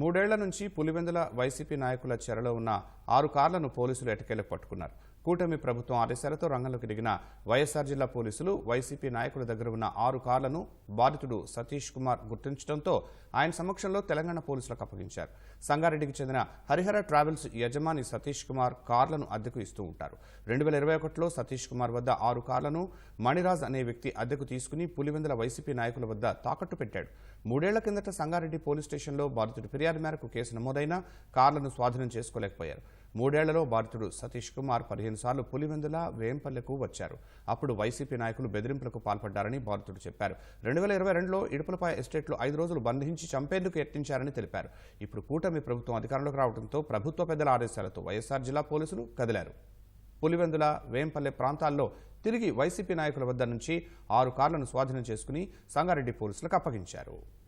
మూడేళ్ళ నుంచి పులివెందుల వైసీపీ నాయకుల చెరలో ఉన్న ఆరు కార్లను పోలీసులు ఎటకేలకు పట్టుకున్నారు? కూటమి ప్రభుత్వం ఆదేశాలతో రంగంలోకి దిగిన వైఎస్ఆర్ జిల్లా పోలీసులు వైసీపీ నాయకుల దగ్గర ఉన్న ఆరు కార్లను బాధితుడు సతీష్ కుమార్ గుర్తించడంతో ఆయన సమక్షంలో తెలంగాణ పోలీసులకు అప్పగించారు. సంగారెడ్డికి చెందిన హరిహర ట్రావెల్స్ యజమాని సతీష్ కుమార్ కార్లను అద్దెకు ఇస్తూ ఉంటారు. రెండు వేల ఇరవై ఒకటిలో సతీష్ కుమార్ వద్ద ఆరు కార్లను మణిరాజ్ అనే వ్యక్తి అద్దెకు తీసుకుని పులివెందుల వైసీపీ నాయకుల వద్ద తాకట్టు పెట్టాడు. మూడేళ్ళ కిందట సంగారెడ్డి పోలీస్ స్టేషన్లో బాధితుడి ఫిర్యాదు మేరకు కేసు నమోదైనా కార్లను స్వాధీనం చేసుకోలేకపోయారు. మూడేళ్ళలో బాధితుడు సతీష్ కుమార్ పదిహేను సార్లు పులివెందుల వేంపల్లెకు వచ్చారు. అప్పుడు వైసీపీ నాయకులు బెదిరింపులకు పాల్పడ్డారని బాధితుడు చెప్పారు. రెండు వేల ఇరవై రెండులో ఇడుపులపై ఎస్టేట్లో ఐదు రోజులు బంధించి చంపేందుకు యత్నించారని తెలిపారు. ఇప్పుడు కూటమి ప్రభుత్వం అధికారంలోకి రావడంతో ప్రభుత్వ పెద్దల ఆదేశాలతో వైఎస్ఆర్ జిల్లా పోలీసులు కదిలారు. పులివెందుల వేంపల్లె ప్రాంతాల్లో తిరిగి వైసీపీ నాయకుల వద్ద నుంచి ఆరు కార్లను స్వాధీనం చేసుకుని సంగారెడ్డి పోలీసులకు అప్పగించారు.